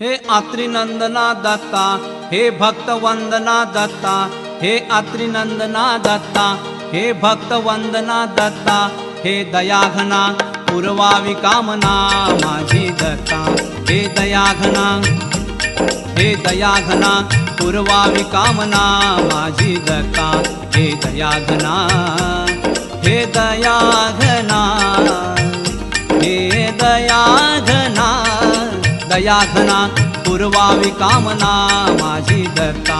हे आत्रिनंदना दत्ता, हे भक्त वंदना दत्ता, हे आत्रिनंदना दत्ता, हे भक्त वंदना दत्ता, हे दयाघना, पुरवावी कामना माझी दत्ता, हे दयाघना हे दयाघना, पुरवावी कामना माझी दत्ता, हे दयाघना हे दयाघना हे दयाघना दयाधना पुरवावी कामना माझी दत्ता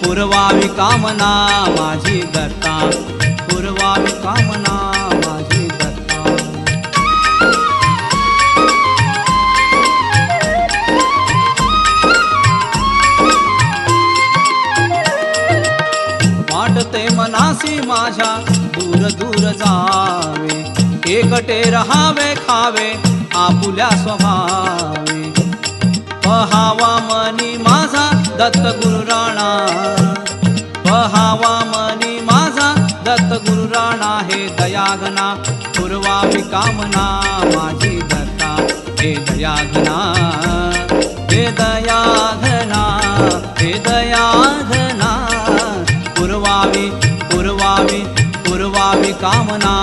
पुरवावी कामना माझी दत्ता पुरवावी कामना माझी दत्ता वाटते मनासी माझ्या दूर दूर जावे. एकटे रहावे खावे आपुल्या स्वभाव. पहावा मनी माझा दत्त गुरु राणा. पहावा मनी माझा दत्त गुरु राणा. हे दयाघना पूर्वावी कामना माझी दत्ता. हे दयाघना हे दयाघना हे दयाघना. पुरवावी पुरवावी पुरवावी कामना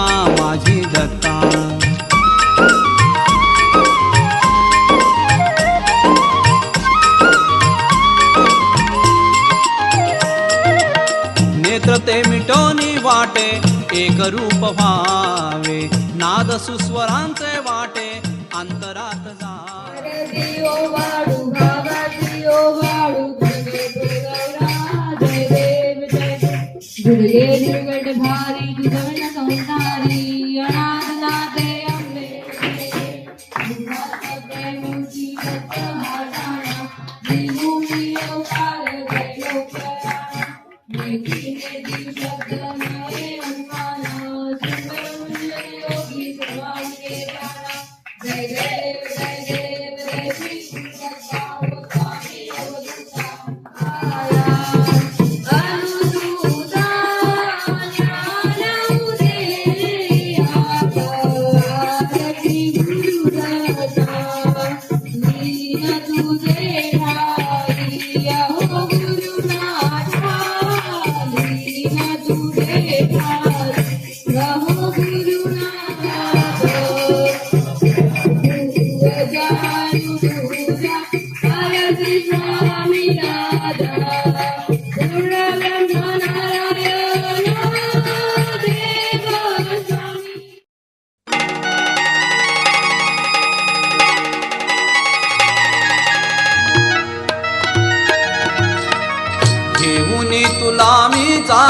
वाटे एक रूप व्हावे. नाद सुस्वरांचे वाटे अंतरात जावे. दुर्गे दुर्गट भारी दुर्गण संसारी. अनाथ अंबे. जय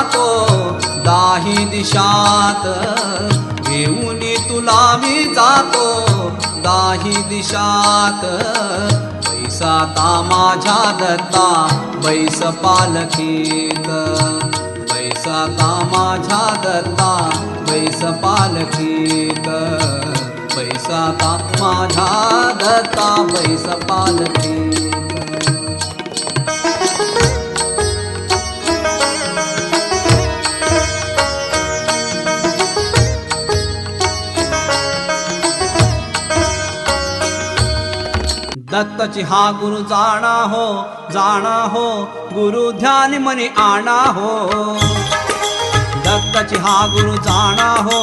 जातो दाही दिशात. घेऊन तुला मी जातो दाही दिशात. बैसाता माझ्या दत्ता बैस पालखीत. बैसाता माझ्या दत्ता बैस पालखीत. बैसाता माझा दत्ता बैस पालखीत. दत्तची हा गुरु जाणा हो जाणा हो गुरु ध्यान मनी आणा हो. दत्तची हा गुरु जाणा हो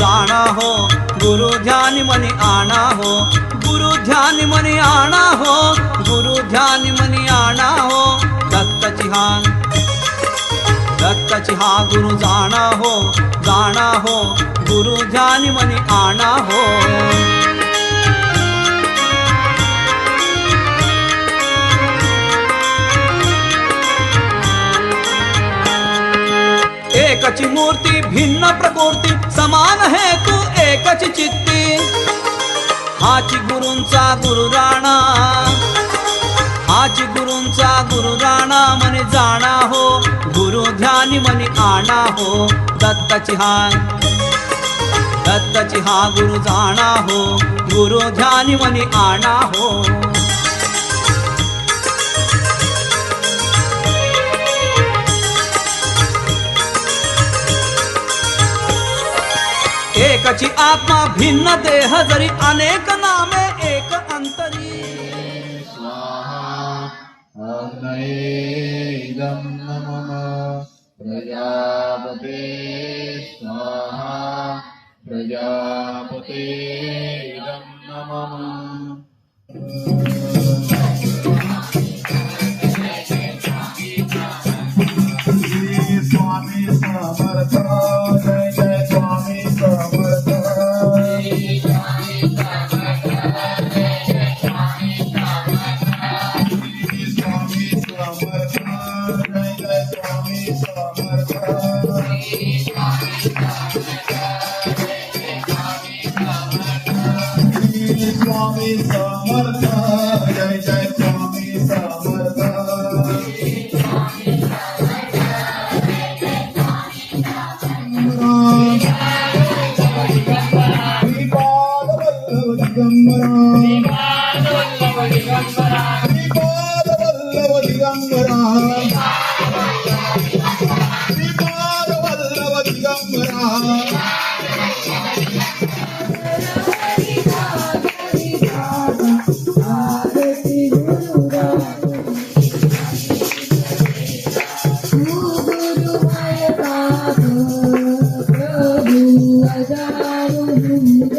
जाणा हो गुरु ध्यान मनी आणा हो गुरु ध्यान मनी आणा हो गुरु ध्यान मनी आणा हो. दत्तची हा दत्तची हा गुरु जाणा हो जाणा हो गुरु ध्यान मनी आणा हो. एकची मूर्ती भिन्न प्रकृती समान हे तू एकच चित्ती. हाची गुरुंचा गुरु राणा हाची गुरुंचा गुरु राणा मने जाणा हो गुरु ध्यानी मनी आणा हो दत्ताची हा दत्ताची हा गुरु जाणा हो गुरु ध्यानी मनी आणा हो. एकची आत्मा भिन्न देह जरी अनेक नामे एक अंतरी. स्वाहा नमः प्रजापते स्वाहा प्रजापते इदं नमः। स्वामी समर्थ जय जय स्वामी समर्थ. दिगंबरा. पालखीत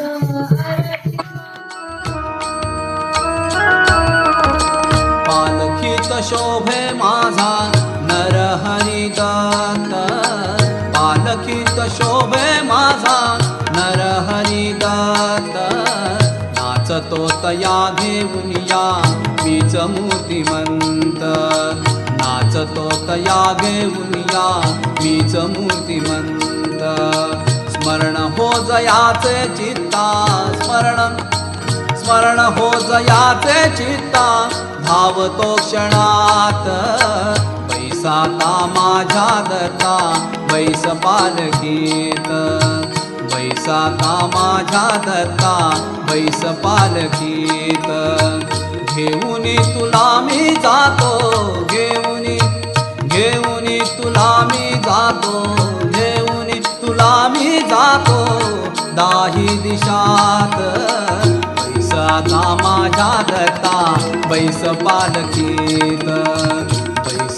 शोभे माझा नरहरी गात पालखीत शोभे माझा नरहरी गात नाचतो तया घेऊन या मीच मूर्तिमंत. नाचतो तया घेऊन या मीच मूर्तिमंत. स्मरण हो जयाचे चित्ता स्मरण. स्मरण हो जयाचे चित्ता धावतो क्षणात. बैसाता माझ्या दत्ता बैस पालखीत. बैसाता माझ्या दत्ता बैस पालखीत. घेऊन तुला मी जातो घेऊनी काही दिशात. पैसाचा माझ्या दत्ता बैस पालखीत.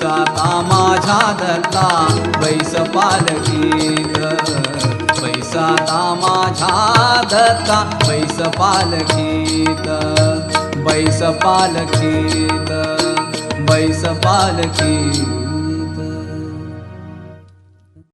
आता माझ्या दत्ता बैस पालखीत. आता माझ्या दत्ता बैस पालखीत. बैस पालखीत. बैस पालखीत.